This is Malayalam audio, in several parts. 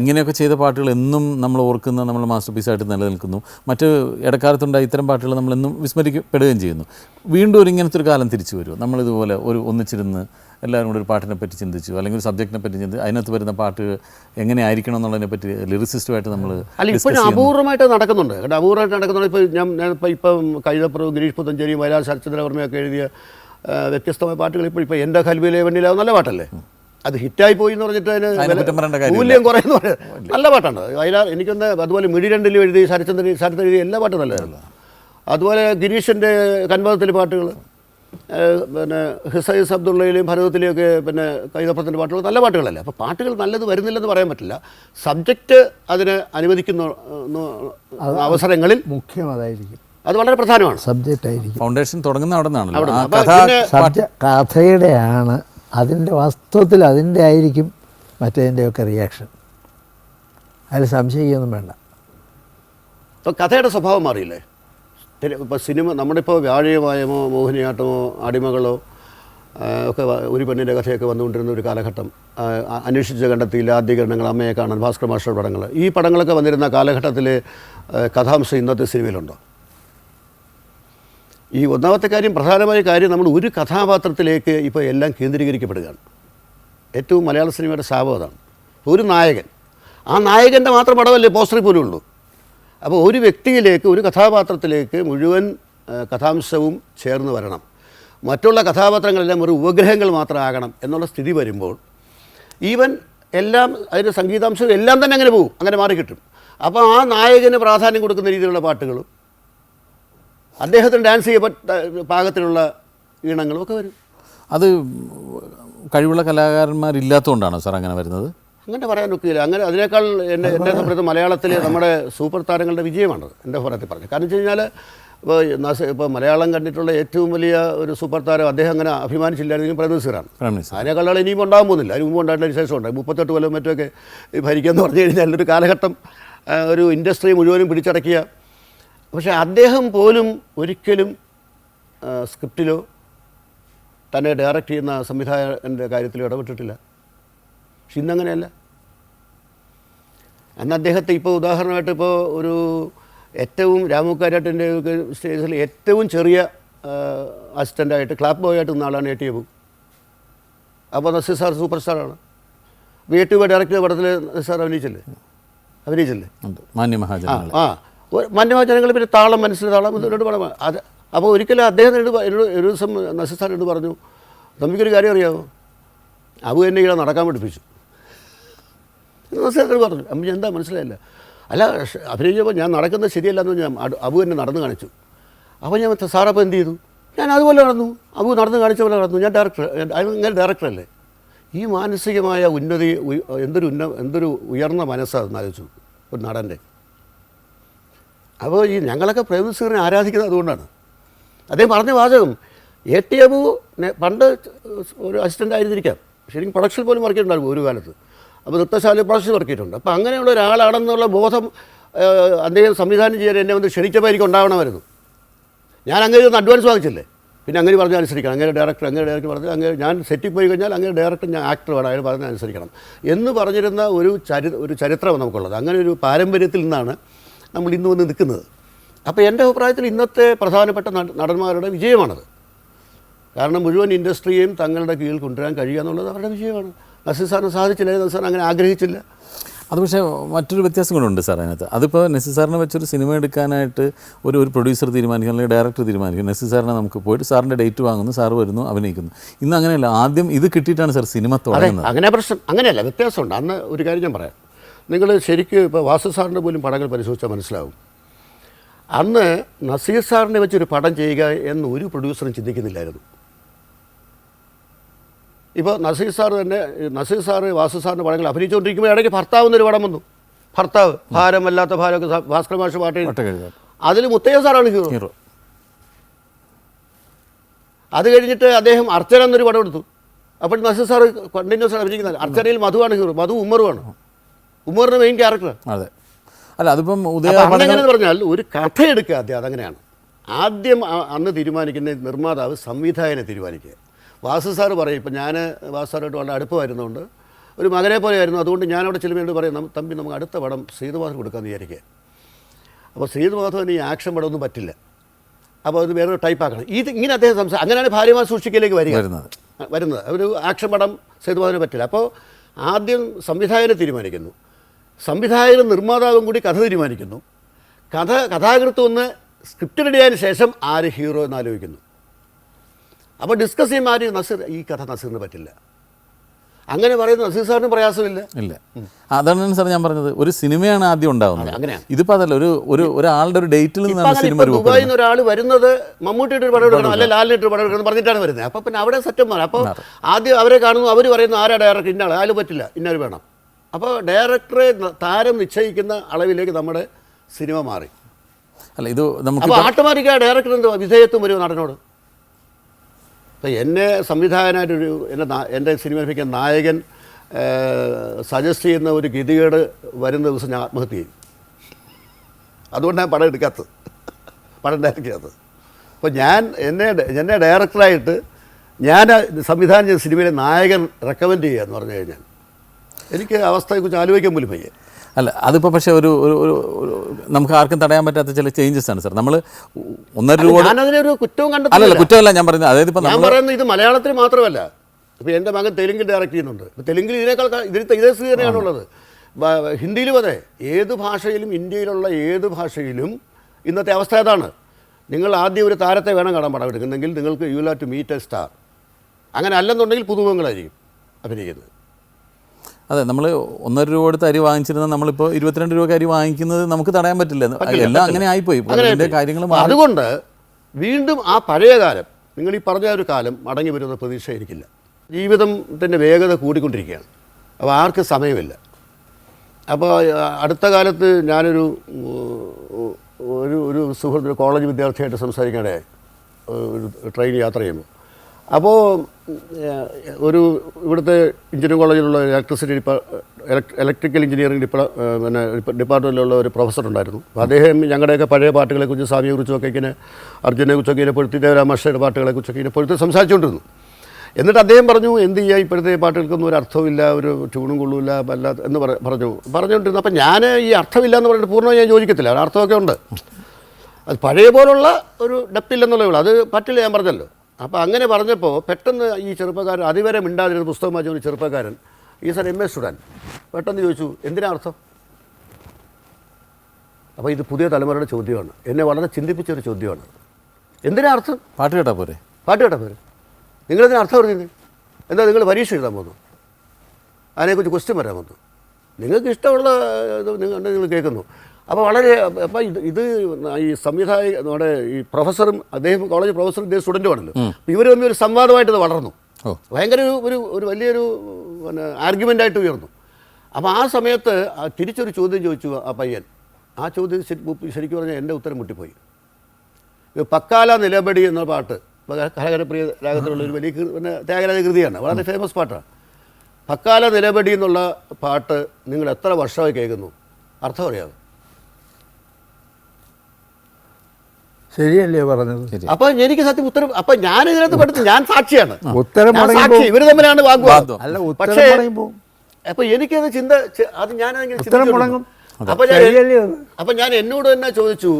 ഇങ്ങനെയൊക്കെ ചെയ്ത പാട്ടുകൾ എന്നും നമ്മൾ ഓർക്കുന്ന നമ്മൾ മാസ്റ്റർ പീസായിട്ട് നിലനിൽക്കുന്നു. മറ്റ് ഇടക്കാലത്തുണ്ടായ ഇത്തരം പാട്ടുകൾ നമ്മളെന്നും വിസ്മരിക്കപ്പെടുകയും ചെയ്യുന്നു. വീണ്ടും ഒരു ഇങ്ങനത്തെ ഒരു കാലം തിരിച്ചു വരുമോ? നമ്മളിതുപോലെ ഒരു ഒന്നിച്ചിരുന്ന് എല്ലാവരും കൂടി ഒരു പാട്ടിനെ പറ്റി ചിന്തിച്ചു അല്ലെങ്കിൽ ഒരു സബ്ജക്റ്റിനെ പറ്റി ചിന്തിച്ചു അതിനകത്ത് വരുന്ന പാട്ട് എങ്ങനെ ആയിരിക്കണം എന്നുള്ളതിനെ പറ്റി ലിറിസിസ്റ്റുമായിട്ട് നമ്മൾ അല്ല ഇപ്പോഴും അപൂർവമായിട്ട് നടക്കുന്നുണ്ട്. കേട്ടോ അപൂർവമായിട്ട് നടക്കുന്നുണ്ട്. ഇപ്പോൾ ഞാൻ ഇപ്പോൾ ഇപ്പം കൈതപ്പുറവും ഗിരീഷ് പുത്തഞ്ചേരിയും വയലാർ ശരത്ചന്ദ്രവർമ്മയൊക്കെ എഴുതിയ വ്യത്യസ്തമായ പാട്ടുകൾ ഇപ്പോൾ ഇപ്പോൾ എന്റെ കൽവിയിലെ വെണ്ണിലാവ്. നല്ല പാട്ടല്ലേ? അത് ഹിറ്റായി പോയി എന്ന് പറഞ്ഞിട്ട് അതിന്. മൂല്യം കുറയുന്നു പറയുന്നത് നല്ല പാട്ടാണ്. വയലാർ എനിക്കൊന്ന് അതുപോലെ മിഴി രണ്ടിലും എഴുതി ശരചന്ദ്രൻ ശരത് എഴുതി എല്ലാ പാട്ടും നല്ലതായിരുന്നു. അതുപോലെ ഗിരീഷിന്റെ കൺവാദത്തിലെ പാട്ടുകൾ പിന്നെ ഹിസൈസ് അബ്ദുള്ളയിലെയും ഭരതത്തിലെയൊക്കെ പിന്നെ കൈതപ്പുറത്തിന്റെ പാട്ടുകൾ നല്ല പാട്ടുകളല്ലേ? അപ്പോൾ പാട്ടുകൾ നല്ലത് വരുന്നില്ലെന്ന് പറയാൻ പറ്റില്ല. സബ്ജക്റ്റ് അതിന് അനുവദിക്കുന്ന അവസരങ്ങളിൽ മുഖ്യം അതായിരിക്കും. അത് വളരെ പ്രധാനമാണ്. സബ്ജക്റ്റ് ആയിരിക്കും ഫൗണ്ടേഷൻ തുടങ്ങുന്ന അവിടെ നിന്നാണ് കഥയുടെ ആ അതിന്റെ വാസ്തവത്തിൽ അതിന്റെ ആയിരിക്കും മറ്റേതിന്റെയൊക്കെ റിയാക്ഷൻ അതിൽ സംശയിക്കൊന്നും വേണ്ട. ഇപ്പോൾ കഥയുടെ സ്വഭാവം മാറിയില്ലേ? ഇപ്പോൾ സിനിമ നമ്മുടെ ഇപ്പോൾ മോഹിനിയാട്ടമോ അടിമകളോ ഒക്കെ ഒരു പെണ്ണിന്റെ കഥയൊക്കെ വന്നുകൊണ്ടിരുന്ന ഒരു കാലഘട്ടം അന്വേഷിച്ച് കണ്ടെത്തിയില്ല ആദ്യകരണങ്ങൾ അമ്മയെ കാണാൻ ഭാസ്കർ മാസ്റ്റർ പടങ്ങൾ. ഈ പടങ്ങളൊക്കെ വന്നിരുന്ന കാലഘട്ടത്തിൽ കഥാംശം ഇന്നത്തെ സിനിമയിലുണ്ടോ? ഈ ഒന്നാമത്തെ കാര്യം പ്രധാനമായ കാര്യം നമ്മൾ ഒരു കഥാപാത്രത്തിലേക്ക് ഇപ്പോൾ എല്ലാം കേന്ദ്രീകരിക്കപ്പെടുകയാണ്. ഏറ്റവും മലയാള സിനിമയുടെ ശാപം ഒരു നായകൻ. ആ നായകന്റെ മാത്രം പടമല്ലേ പോസ്റ്ററിൽ പോലും ഉള്ളൂ. അപ്പോൾ ഒരു വ്യക്തിയിലേക്ക് ഒരു കഥാപാത്രത്തിലേക്ക് മുഴുവൻ കഥാംശവും ചേർന്ന് വരണം. മറ്റുള്ള കഥാപാത്രങ്ങളെല്ലാം ഒരു ഉപഗ്രഹങ്ങൾ മാത്രമാകണം എന്നുള്ള സ്ഥിതി വരുമ്പോൾ ഈവൻ എല്ലാം അതിന്റെ സംഗീതാംശവും എല്ലാം തന്നെ അങ്ങനെ പോകും. അങ്ങനെ മാറിക്കിട്ടും. അപ്പോൾ ആ നായകന് പ്രാധാന്യം കൊടുക്കുന്ന രീതിയിലുള്ള പാട്ടുകളും അദ്ദേഹത്തിന് ഡാൻസ് ചെയ്യപ്പെട്ട പാകത്തിലുള്ള ഈണങ്ങളും ഒക്കെ വരും. അത് കഴിവുള്ള കലാകാരന്മാരില്ലാത്തതുകൊണ്ടാണോ സാർ അങ്ങനെ വരുന്നത്? അങ്ങനെ പറയാൻ ഒക്കില്ല. അങ്ങനെ അതിനേക്കാൾ എന്റെ എന്റെ സംബന്ധിച്ച് മലയാളത്തിൽ നമ്മുടെ സൂപ്പർ താരങ്ങളുടെ വിജയമാണത് എന്റെ അഭിപ്രായത്തിൽ പറഞ്ഞു കാരണം വെച്ച് കഴിഞ്ഞാൽ ഇപ്പോൾ ഇപ്പോൾ മലയാളം കണ്ടിട്ടുള്ള ഏറ്റവും വലിയ ഒരു സൂപ്പർ താരം അദ്ദേഹം അങ്ങനെ അഭിമാനിച്ചില്ലായിരുന്നെങ്കിൽ എന്ന് പ്രൈം മിനിസ്റ്റർ അതിനേക്കാൾ ആൾ ഇനിയും ഉണ്ടാകാൻ പോകുന്നില്ല. അതിന് മുമ്പ് ഉണ്ടായിട്ടുള്ള വിശേഷം ഉണ്ടായി. മുപ്പത്തെട്ട് കൊല്ലം മറ്റൊക്കെ ഭരിക്കുക ഭരിക്കാന്ന് പറഞ്ഞു കഴിഞ്ഞാൽ ഒരു കാലഘട്ടം ഒരു ഇൻഡസ്ട്രി മുഴുവനും പിടിച്ചടക്കിയ പക്ഷേ അദ്ദേഹം പോലും ഒരിക്കലും സ്ക്രിപ്റ്റിലോ തന്നെ ഡയറക്റ്റ് ചെയ്യുന്ന സംവിധായകന്റെ കാര്യത്തിലോ ഇടപെട്ടിട്ടില്ല. പക്ഷെ ഇന്നങ്ങനെയല്ല. അന്ന് അദ്ദേഹത്തെ ഇപ്പോൾ ഉദാഹരണമായിട്ട് ഇപ്പോൾ ഒരു ഏറ്റവും രാമുക്കാരാട്ടിന്റെ സ്റ്റേജിൽ ഏറ്റവും ചെറിയ അസിസ്റ്റന്റായിട്ട് ക്ലാപ്പ് ബോയ് ആയിട്ട് നിന്ന ആളാണ് എ ടി എബു അപ്പോൾ നസീർ സാർ സൂപ്പർ സ്റ്റാറാണ്. വി ടി ബി ഡയറക്ടർ പടത്തിൽ സാർ അഭിനയിച്ചില്ലേ? അഭിനയിച്ചില്ലേ മാന്യ ആ. മാന്യവാചനങ്ങൾ പിന്നെ താളം മനസ്സിൽ താളം എന്നോട് പടം അത് അപ്പോൾ ഒരിക്കലും അദ്ദേഹം എന്നോട് എന്നോട് ഒരു ദിവസം സാർ എന്നോട് പറഞ്ഞു നമുക്കൊരു കാര്യം അറിയാമോ അബു എന്നെ ഇവിടെ നടക്കാൻ പഠിപ്പിച്ചു. സാർ പറഞ്ഞു അമ്മ എന്താ മനസ്സിലായില്ല? അല്ല അഭിനയിച്ചപ്പോൾ ഞാൻ നടക്കുന്നത് ശരിയല്ല എന്ന് ഞാൻ അബു എന്നെ നടന്നു കാണിച്ചു. അപ്പോൾ ഞാൻ സാർ അപ്പോൾ എന്ത് ചെയ്തു? ഞാൻ അതുപോലെ നടന്നു. അബു നടന്നു കാണിച്ച പോലെ നടന്നു. ഞാൻ ഡയറക്ടർ അങ്ങനെ ഡയറക്ടറല്ലേ ഈ മാനസികമായ ഉന്നതി എന്തൊരു ഉന്ന എന്തൊരു ഉയർന്ന മനസ്സാണെന്ന് ആലോചിച്ചു ഒരു നടന്റെ. അപ്പോൾ ഈ ഞങ്ങളൊക്കെ പ്രേമസീറിനെ ആരാധിക്കുന്നത് അതുകൊണ്ടാണ്. അദ്ദേഹം പറഞ്ഞ വാചകം എ ടി എബു പണ്ട് ഒരു അസിസ്റ്റന്റ് ആയിരുന്നിരിക്കാം. ശരിക്കും പ്രൊഡക്ഷൻ പോലും വർക്ക് ചെയ്തിട്ടുണ്ടായിരുന്നു ഒരു കാലത്ത്. അപ്പോൾ നൃത്തശാല പ്രൊഡക്ഷൻ വർക്ക് ചെയ്തിട്ടുണ്ട്. അപ്പോൾ അങ്ങനെയുള്ള ഒരാളാണെന്നുള്ള ബോധം അദ്ദേഹം സംവിധാനം ചെയ്യാൻ എന്നെ വന്ന് ക്ഷണിച്ചപ്പോൾ എനിക്ക് ഉണ്ടാവണമായിരുന്നു. ഞാൻ അങ്ങനെ ഒന്ന് അഡ്വാൻസ് വാങ്ങിച്ചില്ലേ? പിന്നെ അങ്ങനെ പറഞ്ഞാൽ അനുസരിക്കണം. അങ്ങനെ ഡയറക്ടർ അങ്ങനെ ഡയറക്ടർ പറഞ്ഞു അങ്ങനെ ഞാൻ സെറ്റിൽ പോയി കഴിഞ്ഞാൽ അങ്ങനെ ഡയറക്ടർ ഞാൻ ആക്ടർ വേണം. അയാൾ പറഞ്ഞാൽ അനുസരിക്കണം. എന്ന് പറഞ്ഞിരുന്ന ഒരു ചരി ഒരു ചരിത്രമാണ് നമുക്കുള്ളത്. അങ്ങനെ ഒരു പാരമ്പര്യത്തിൽ നിന്നാണ് നമ്മൾ ഇന്ന് വന്ന് നിൽക്കുന്നത്. അപ്പോൾ എന്റെ അഭിപ്രായത്തിൽ ഇന്നത്തെ പ്രധാനപ്പെട്ട നടന്മാരുടെ വിജയമാണത്. കാരണം മുഴുവൻ ഇൻഡസ്ട്രിയെയും തങ്ങളുടെ കീഴിൽ കൊണ്ടുവരാൻ കഴിയുക എന്നുള്ളത് അവരുടെ വിജയമാണ്. നസീർ സാറിന് സാധിച്ചില്ല നസീർ സാർ അങ്ങനെ ആഗ്രഹിച്ചില്ല. അത് പക്ഷേ മറ്റൊരു വ്യത്യാസം കൂടെ സാർ അതിനകത്ത്. അതിപ്പോൾ നെസ്സിസാറിനെ വെച്ചൊരു സിനിമ എടുക്കാനായിട്ട് ഒരു ഒരു പ്രൊഡ്യൂസർ തീരുമാനിക്കും അല്ലെങ്കിൽ ഡയറക്ടർ തീരുമാനിക്കും. നെസ്സിസാറിനെ നമുക്ക് പോയിട്ട് സാറിന്റെ ഡേറ്റ് വാങ്ങുന്നു സാർ വരുന്നു അഭിനയിക്കുന്നു. ഇന്ന് അങ്ങനെയല്ല ആദ്യം ഇത് കിട്ടിയിട്ടാണ് സാർ സിനിമ തുടങ്ങുന്നത്. അങ്ങനെ പ്രശ്നം അങ്ങനെയല്ല വ്യത്യാസമുണ്ട്. അന്ന് ഒരു കാര്യം ഞാൻ പറയാം. നിങ്ങൾ ശരിക്കും ഇപ്പോൾ വാസു സാറിന്റെ പോലും പടങ്ങൾ പരിശോധിച്ചാൽ മനസ്സിലാവും. അന്ന് നസീർ സാറിനെ വെച്ചൊരു പടം ചെയ്യുക എന്ന് ഒരു പ്രൊഡ്യൂസറും ചിന്തിക്കുന്നില്ലായിരുന്നു. ഇപ്പോൾ നസീർ സാർ തന്നെ നസീർ സാർ വാസു സാറിന്റെ പടങ്ങൾ അഭിനയിച്ചുകൊണ്ടിരിക്കുമ്പോൾ ഇടയ്ക്ക് ഭർത്താവ് എന്നൊരു പടം വന്നു. ഭർത്താവ് ഭാരമല്ലാത്ത ഭാരമൊക്കെ ഭാസ്കർ മാഷ് പാട്ട് അതിൽ മുത്തയ്യ സാറാണ് ഹീറോ. അത് കഴിഞ്ഞിട്ട് അദ്ദേഹം അർച്ചന എന്നൊരു പടം എടുത്തു. അപ്പോൾ നസീർ സാർ കണ്ടിന്യൂസ് അഭിനയിക്കുന്നത് അർച്ചനയിൽ മധുവാണ് ഹീറോ. മധു ഉമ്മറുമാണ് ഉമ്മറിന്റെ മെയിൻ ക്യാരക്ടർ അതെ. അല്ല അതിപ്പം ഉദയം പറഞ്ഞാൽ ഒരു കഥ എടുക്കുക ആദ്യം അതങ്ങനെയാണ്. ആദ്യം അന്ന് തീരുമാനിക്കുന്ന നിർമ്മാതാവ് സംവിധായകനെ തീരുമാനിക്കുക. വാസു സാറ് പറയും ഇപ്പം ഞാൻ വാസു സാറായിട്ട് വളരെ അടുപ്പമായിരുന്നുകൊണ്ട് ഒരു മകനെ പോലെയായിരുന്നു. അതുകൊണ്ട് ഞാനവിടെ ചെല്ലുമ്പോൾ പറയും "നമ്മ- തമ്പി നമുക്ക് അടുത്ത പടം ശ്രീതുമാധവൻ കൊടുക്കാമെന്ന് വിചാരിക്കുക. അപ്പോൾ ശ്രീതുമാധവന് ഈ ആക്ഷൻ പടമൊന്നും പറ്റില്ല. അപ്പോൾ അത് വേറൊരു ടൈപ്പ് ആക്കണം. ഇത് ഇങ്ങനെ അദ്ദേഹം സംസാരം അങ്ങനെയാണ് ഭാര്യമാർ സൂക്ഷിക്കലേക്ക് വരിക. വരുന്നത്. വരുന്നത്. ഒരു ആക്ഷൻ പടം സേതുമാധവന് പറ്റില്ല. അപ്പോൾ ആദ്യം സംവിധായകനെ തീരുമാനിക്കുന്നു. സംവിധായകനും നിർമ്മാതാവും കൂടി കഥ തീരുമാനിക്കുന്നു. കഥ കഥാകൃത്ത് ഒന്ന് സ്ക്രിപ്റ്റ് റെഡിയായതിനു ശേഷം ആര് ഹീറോ എന്ന് ആലോചിക്കുന്നു. അപ്പോൾ ഡിസ്കസ് ചെയ്യുമ്പോൾ ആര് നസീർ ഈ കഥ നസീറിന് പറ്റില്ല. അങ്ങനെ പറയുന്ന നസീർ സാറിന് പ്രയാസമില്ല? ഇല്ല. അതാണ് സാർ ഞാൻ പറഞ്ഞത്. ഒരു സിനിമയാണ് ആദ്യം ഉണ്ടാവുന്നത്. അങ്ങനെയാണ്. ഇതിപ്പോ അതല്ല ഒരു ഒരു ഒരാളുടെ ഒരു ഡേറ്റിൽ നിന്ന് നിന്നാണ് സിനിമ ദുബായിൽ നിന്ന് ഒരാൾ വരുന്നത് മമ്മൂട്ടിയുടെ ഒരു പടം എടുക്കണം അല്ലെ ലാലിനിട്ട് പടം എടുക്കണം പറഞ്ഞിട്ടാണ് വരുന്നത്. അപ്പോൾ പിന്നെ അവിടെ സെറ്റപ്പ് മാറും അപ്പോൾ ആദ്യം അവരെ കാണുന്നു അവർ പറയുന്നു ആരാ ഡയറക്ടർ ഇന്ന ആൾ അയാൾ പറ്റില്ല ഇന്നൊരു വേണം. അപ്പോൾ ഡയറക്ടറെ താരം നിശ്ചയിക്കുന്ന അളവിലേക്ക് നമ്മുടെ സിനിമ മാറി. അല്ല ഇത് നമുക്ക് അപ്പോൾ ഓട്ടോമാറ്റിക് ആ ഡയറക്ടർ എന്ത് വിധേയത്വം വരും നടനോട്? അപ്പോൾ എന്നെ സംവിധായകനായിട്ടൊരു എന്റെ എന്റെ സിനിമയിലേക്ക് നായകൻ സജസ്റ്റ് ചെയ്യുന്ന ഒരു ഗതികേട് വരുന്ന ദിവസം ഞാൻ ആത്മഹത്യ ചെയ്യും. അതുകൊണ്ടാണ് പടം എടുക്കാത്തത്. പടം ഡയറക്റ്റ് അപ്പോൾ ഞാൻ എന്നെ എന്നെ ഡയറക്ടറായിട്ട് ഞാൻ സംവിധാനം ചെയ്ത സിനിമയിലെ നായകൻ റെക്കമെൻഡ് ചെയ്യുക എന്ന് പറഞ്ഞു കഴിഞ്ഞാൽ എനിക്ക് അവസ്ഥയെക്കുറിച്ച് ആലോചിക്കാൻ പോലും വയ്യ. അല്ല അതിപ്പോൾ പക്ഷേ ഒരു ഒരു നമുക്ക് ആർക്കും തടയാൻ പറ്റാത്ത ചില ചേഞ്ചസ് ആണ് സാർ. നമ്മൾ ഒന്നര രൂപ ഞാനതിനൊരു കുറ്റവും അല്ലല്ല കണ്ടെത്തില്ല കുറ്റമല്ല ഞാൻ പറയുന്നത്. അതായത് ഇപ്പോൾ ഞാൻ പറയുന്നത് ഇത് മലയാളത്തിൽ മാത്രമല്ല. ഇപ്പോൾ എന്റെ മകൻ തെലുങ്കിൽ ഡയറക്റ്റ് ചെയ്യുന്നുണ്ട്. ഇപ്പോൾ തെലുങ്കിൽ ഇതിനേക്കാൾ ഇതിൽ ഇതേ സ്ഥിതി തന്നെയാണുള്ളത് ഹിന്ദിയിലും അതെ. ഏത് ഭാഷയിലും ഇന്ത്യയിലുള്ള ഏത് ഭാഷയിലും ഇന്നത്തെ അവസ്ഥ അതാണ്. നിങ്ങൾ ആദ്യം ഒരു താരത്തെ വേണം കാണാൻ പടം എടുക്കുന്നെങ്കിൽ നിങ്ങൾക്ക് യു ലാ ടു മീറ്റ് എ സ്റ്റാർ അങ്ങനെ അല്ലെന്നുണ്ടെങ്കിൽ പുതുമുഖങ്ങളായിരിക്കും അഭിനയിക്കുന്നത്. അതെ നമ്മൾ ഒന്നര രൂപ കൊടുത്ത് അരി വാങ്ങിച്ചിരുന്ന നമ്മളിപ്പോൾ ഇരുപത്തിരണ്ട് രൂപ അരി വാങ്ങിക്കുന്നത് നമുക്ക് തടയാൻ പറ്റില്ല. എല്ലാം അങ്ങനെ ആയിപ്പോയി. കാര്യങ്ങൾ അതുകൊണ്ട് വീണ്ടും ആ പഴയ കാലം നിങ്ങൾ ഈ പറഞ്ഞ ഒരു കാലം മടങ്ങി വരുന്ന പ്രതീക്ഷ എനിക്കില്ല ജീവിതത്തിന്റെ വേഗത കൂടിക്കൊണ്ടിരിക്കുകയാണ്. അപ്പോൾ ആർക്ക് സമയമില്ല. അപ്പോൾ അടുത്ത കാലത്ത് ഞാനൊരു ഒരു ഒരു സുഹൃത്ത് കോളേജ് വിദ്യാർത്ഥിയായിട്ട് സംസാരിക്കാനിടയായി ഒരു ട്രെയിൻ യാത്ര ചെയ്യുമ്പോൾ. അപ്പോൾ ഒരു ഇവിടുത്തെ എഞ്ചിനീയറിംഗ് കോളേജിലുള്ള ഇലക്ട്രിസിറ്റി ഡിപ്പാ ഇലക്ട്രിക്കൽ എഞ്ചിനീയറിംഗ് ഡിപ്പാ പിന്നെ ഡിപ്പാർട്ട്മെന്റിലുള്ള ഒരു പ്രൊഫസർ ഉണ്ടായിരുന്നു അദ്ദേഹം ഞങ്ങളുടെയൊക്കെ പഴയ പാട്ടുകളെക്കുറിച്ച് സ്വാമിയെക്കുറിച്ചൊക്കെ ഇങ്ങനെ അർജുനെക്കുറിച്ചൊക്കെ ഇങ്ങനെ പൊഴുത്തി പാട്ടുകളെ പാട്ടുകളെക്കുറിച്ചൊക്കെ ഇങ്ങനെ പൊഴുത്തി സംസാരിച്ചുകൊണ്ടിരുന്നു എന്നിട്ട് അദ്ദേഹം പറഞ്ഞു എന്ത് ചെയ്യുക ഇപ്പോഴത്തെ പാട്ടുകൾക്കൊന്നും ഒരു അർത്ഥമില്ല ഒരു ട്യൂണും കൊള്ളൂല അല്ല എന്ന് പറ- പറഞ്ഞു. പറഞ്ഞുകൊണ്ടിരുന്നു അപ്പം ഞാൻ ഈ അർത്ഥമില്ല എന്ന് പറഞ്ഞിട്ട് പൂർണമായി ഞാൻ യോജിക്കത്തില്ല. അർത്ഥമൊക്കെ ഉണ്ട്. അത് പഴയ പോലുള്ള ഒരു ഡപ്പില്ലെന്നുള്ളത് ഉള്ളൂ. അത് പറ്റില്ല ഞാൻ പറഞ്ഞല്ലോ. അപ്പോൾ അങ്ങനെ പറഞ്ഞപ്പോൾ പെട്ടെന്ന് ഈ ചെറുപ്പക്കാരൻ അതിവരെ മിണ്ടാതിരുന്ന പുസ്തകം വായിച്ച ഒരു ചെറുപ്പക്കാരൻ ഈ സാർ എം എ സ്റ്റുഡന്റ് പെട്ടെന്ന് ചോദിച്ചു എന്തിനാ അർത്ഥം? അപ്പോൾ ഇത് പുതിയ തലമുറയുടെ ചോദ്യമാണ്. എന്നെ വളരെ ചിന്തിപ്പിച്ചൊരു ചോദ്യമാണ്. എന്തിനാ അർത്ഥം? പാട്ട് കേട്ടാ പോരെ. പാട്ട് കേട്ടാ പോരെ. നിങ്ങളതിന് അർത്ഥം അറിയുന്നത് എന്താ നിങ്ങൾ പരീക്ഷ എഴുതാൻ പോകുന്നു? അതിനെക്കുറിച്ച് ക്വസ്റ്റ്യൻ വരാൻ വന്നു നിങ്ങൾക്ക് ഇഷ്ടമുള്ള നിങ്ങൾ കേൾക്കുന്നു. അപ്പോൾ വളരെ അപ്പോൾ ഇത് ഇത് ഈ സംവിധായക നമ്മുടെ ഈ പ്രൊഫസറും അദ്ദേഹം കോളേജ് പ്രൊഫസറും ഇദ്ദേഹം സ്റ്റുഡന്റുമാണല്ലോ അപ്പോൾ ഇവർ തമ്മിൽ ഒരു സംവാദമായിട്ട് വളർന്നു. ഭയങ്കര ഒരു ഒരു ഒരു വലിയൊരു പിന്നെ ആർഗ്യുമെന്റായിട്ട് ഉയർന്നു. അപ്പോൾ ആ സമയത്ത് തിരിച്ചൊരു ചോദ്യം ചോദിച്ചു ആ പയ്യൻ. ആ ചോദ്യം ശരിക്കും പറഞ്ഞാൽ എന്റെ ഉത്തരം മുട്ടിപ്പോയി. പക്കാല നിലപടി എന്ന പാട്ട് കലകരപ്രിയ രാഗത്തിലുള്ള ഒരു വലിയ പിന്നെ ത്യാഗരാജ കൃതിയാണ്. വളരെ ഫേമസ് പാട്ടാണ്. പക്കാല നിലപടി എന്നുള്ള പാട്ട് നിങ്ങൾ എത്ര വർഷമായി കേൾക്കുന്നു? അർത്ഥം അറിയാമോ ശരിയല്ലേ പറഞ്ഞത്? അപ്പൊ എനിക്ക് സത്യം ഉത്തരം അപ്പൊ ഞാൻ ഇതിനകത്ത് പഠിച്ചു ഞാൻ സാക്ഷിയാണ്. ഉത്തരം സാക്ഷി. ഇവർ തമ്മിലാണ് വാഗ്വാദം. അല്ല ഉത്തരം പക്ഷേ അപ്പൊ എനിക്കത് ചിന്ത അത് ഞാൻ അപ്പൊ ഞാൻ അപ്പൊ ഞാൻ എന്നോട് തന്നെ ചോദിച്ചു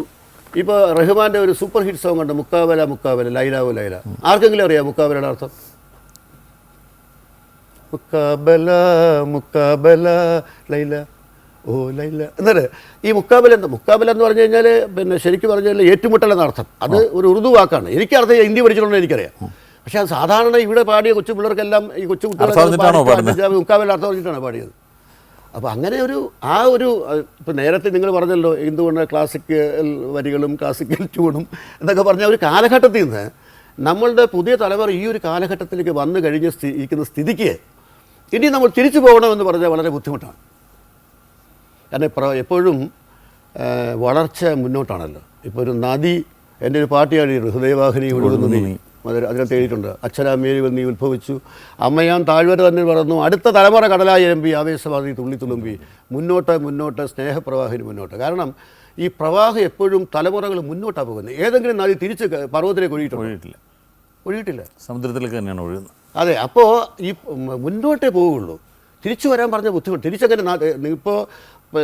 ഇപ്പൊ റഹ്മാന്റെ ഒരു സൂപ്പർ ഹിറ്റ് സോങ് ഉണ്ട് മുക്കാവല മുക്കാവല ലൈലാവു ലൈല. ആർക്കെങ്കിലും അറിയാം മുക്കാവലയുടെ അർത്ഥം? മുക്കാബല മുക്കാബല ലൈല. ഓ ഇല്ല ഇല്ല. എന്നിട്ട് ഈ മുക്കാബല എന്താ? മുക്കാബല എന്ന് പറഞ്ഞു കഴിഞ്ഞാൽ പിന്നെ ശരിക്കും പറഞ്ഞു കഴിഞ്ഞാൽ ഏറ്റുമുട്ടൽ എന്ന അർത്ഥം. അത് ഒരു ഉറുദു വാക്കാണ്. എനിക്കർത്ഥം ഹിന്ദി പഠിച്ചിട്ടുണ്ടെന്ന് എനിക്കറിയാം. പക്ഷേ അത് സാധാരണ ഇവിടെ പാടിയ കൊച്ചു പിള്ളേർക്കെല്ലാം ഈ കൊച്ചു? കുട്ടികളെ മുക്കാബല അർത്ഥം പറഞ്ഞിട്ടാണ് പാടിയത്. അപ്പോൾ അങ്ങനെ ഒരു ആ ഒരു ഇപ്പം നേരത്തെ നിങ്ങൾ പറഞ്ഞല്ലോ എന്തുകൊണ്ട് ക്ലാസിക്കൽ വരികളും ക്ലാസിക്കൽ ട്യൂണും എന്നൊക്കെ പറഞ്ഞ ഒരു കാലഘട്ടത്തിൽ നിന്ന് നമ്മളുടെ പുതിയ തലമുറ ഈ ഒരു കാലഘട്ടത്തിലേക്ക് വന്നു കഴിഞ്ഞ സ്ഥിതി ഇരിക്കുന്ന സ്ഥിതിക്ക് ഇനി നമ്മൾ തിരിച്ചു പോകണമെന്ന് പറഞ്ഞാൽ വളരെ ബുദ്ധിമുട്ടാണ്. കാരണം പ്ര എപ്പോഴും വളർച്ച മുന്നോട്ടാണല്ലോ. ഇപ്പോൾ ഒരു നദി എന്റെ ഒരു പാട്ടിയാണ് ഈ ഹൃദയവാഹിനി ഒഴുകുന്ന നീ. അതിനകത്ത് എഴുതിയിട്ടുണ്ട് അച്ഛനാമേരി നീ ഉത്ഭവിച്ചു. അമ്മയാൻ താഴ്വര തന്നെ വളർന്നു. അടുത്ത തലമുറ കടലായി എരമ്പി ആവേശവാദി തുള്ളി തുളുമ്പി. മുന്നോട്ട് മുന്നോട്ട് സ്നേഹപ്രവാഹിനി മുന്നോട്ട്. കാരണം ഈ പ്രവാഹം എപ്പോഴും തലമുറകൾ മുന്നോട്ടാണ് പോകുന്നത്. ഏതെങ്കിലും നദി തിരിച്ച് പർവതത്തിലേക്ക് ഒഴുകിയിട്ടുണ്ടോ? ഒഴുകിയിട്ടില്ല. സമുദ്രത്തിലേക്ക് തന്നെയാണ് ഒഴുകുന്നത്. അതെ അപ്പോൾ ഈ മുന്നോട്ടേ പോവുള്ളൂ തിരിച്ചു വരാൻ പറഞ്ഞ ബുദ്ധിമുട്ട്. തിരിച്ചങ്ങനെ ഇപ്പോൾ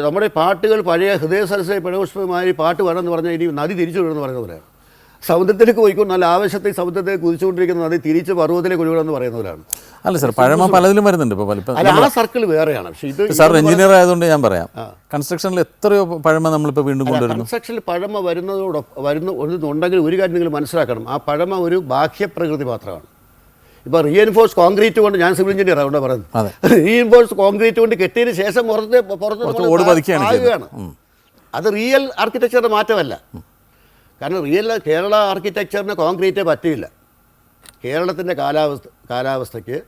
നമ്മുടെ പാട്ടുകൾ പഴയ ഹൃദയ സരസ്വതി പിഴപുഷ്പമാരി പാട്ട് വേണമെന്ന് പറഞ്ഞാൽ ഇനി നദി തിരിച്ചു വിടുമെന്ന് പറയുന്ന പോലെയാണ് സമുദ്രത്തിലേക്ക് പോയിക്കൊണ്ട് നല്ല ആവശ്യത്തിൽ സമുദ്രത്തെ കുതിച്ചുകൊണ്ടിരിക്കുന്ന നദി തിരിച്ച് പർവതത്തിലേക്ക് ഒഴുകണമെന്ന് പറയുന്നവരാണ് അല്ല സാർ പഴമ പലതിലും വരുന്നുണ്ട് ഇപ്പോൾ പല അല്ല ആ സർക്കിൾ വേറെയാണ്. പക്ഷേ ഇത് സാർ എഞ്ചിനീയർ ആയതുകൊണ്ട് ഞാൻ പറയാം. കൺസ്ട്രക്ഷനിൽ എത്രയോ പഴമ നമ്മളിപ്പോൾ വീണ്ടും കൊണ്ടുവരുന്നു. കൺസ്ട്രക്ഷനിൽ പഴമ വരുന്നതോടൊപ്പം വരുന്ന ഉണ്ടെങ്കിൽ ഒരു കാര്യം നിങ്ങൾ മനസ്സിലാക്കണം. ആ പഴമ ഒരു ബാഹ്യപ്രകൃതി മാത്രമാണ്. ഇപ്പോൾ റീഎൻഫോഴ്സ് കോൺക്രീറ്റ് കൊണ്ട് ഞാൻ സിവിൽ എഞ്ചിനീയർ അതുകൊണ്ട് അതെ. പറയുന്നത് റീഎൻഫോഴ്സ് കോൺക്രീറ്റ് കൊണ്ട് കെട്ടിയതിന് ശേഷം പുറത്ത് പുറത്ത് ആകുകയാണ് അത് റിയൽ ആർക്കിടെക്ചറിന്റെ മാറ്റമല്ല. കാരണം റിയൽ കേരള ആർക്കിടെക്ചറിന് കോൺക്രീറ്റേ പറ്റില്ല കേരളത്തിന്റെ കാലാവസ്ഥ കാലാവസ്ഥയ്ക്ക്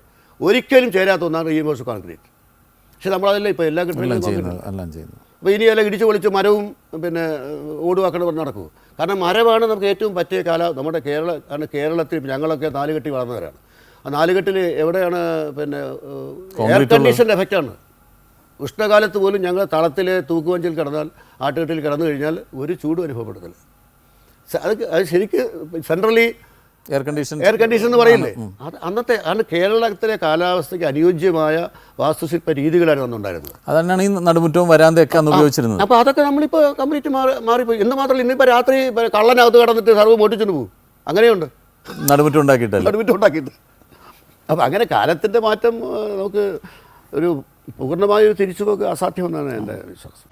ഒരിക്കലും ചേരാത്ത ഒന്നാണ് റീഎൻഫോഴ്സ് കോൺക്രീറ്റ് പക്ഷെ നമ്മളതല്ല ഇപ്പോൾ എല്ലാ ചെയ്യുന്നു അപ്പോൾ ഇനി എല്ലാം ഇടിച്ചു പൊളിച്ച് മരവും പിന്നെ ഓടുവാക്കണം പറഞ്ഞ് നടക്കുക കാരണം മരമാണ് നമുക്ക് ഏറ്റവും പറ്റിയ കാല നമ്മുടെ കേരള കാരണം കേരളത്തിൽ ഞങ്ങളൊക്കെ നാലുകെട്ടി വളർന്നവരാണ്. ആ നാലുകെട്ടിൽ എവിടെയാണ് പിന്നെ എയർ കണ്ടീഷന്റെ എഫക്റ്റാണ് ഉഷ്ണകാലത്ത് പോലും ഞങ്ങൾ തളത്തിൽ തൂക്കുവഞ്ചിൽ കിടന്നാൽ ആട്ടുകെട്ടിൽ കിടന്നു കഴിഞ്ഞാൽ ഒരു ചൂട് അനുഭവപ്പെടുന്നില്ല അത് അത് ശരിക്ക് centrally air condition air condition എന്ന് പറയില്ലേ? അത് അന്നത്തെ ആണ് കേരളത്തിലെ കാലാവസ്ഥയ്ക്ക് അനുയോജ്യമായ വാസ്തുശില്പ രീതികളാണ് അന്നുണ്ടായിരുന്നത്. അത് തന്നെയാണ് ഈ നടുമുറ്റവും വരാന്തയൊക്കെ അന്ന് ഉപയോഗിച്ചിരുന്നത്. അപ്പോൾ അതൊക്കെ നമ്മളിപ്പോൾ കംപ്ലീറ്റ് മാറി മാറിപ്പോയി. എന്ന് മാത്രമല്ല ഇന്നിപ്പോൾ രാത്രി കള്ളനകത്ത് കടന്നിട്ട് സർവ മോട്ടിച്ചുകൊണ്ട് പോകും അങ്ങനെയുണ്ട്. നടുമുറ്റം ഉണ്ടാക്കിയിട്ടല്ല? നടുമുറ്റം ഉണ്ടാക്കിയിട്ട്. അപ്പോൾ അങ്ങനെ കാലത്തിന്റെ മാറ്റം നമുക്ക് ഒരു പൂർണമായൊരു തിരിച്ചുപോക്ക് അസാധ്യമെന്നാണ് എന്റെ വിശ്വാസം.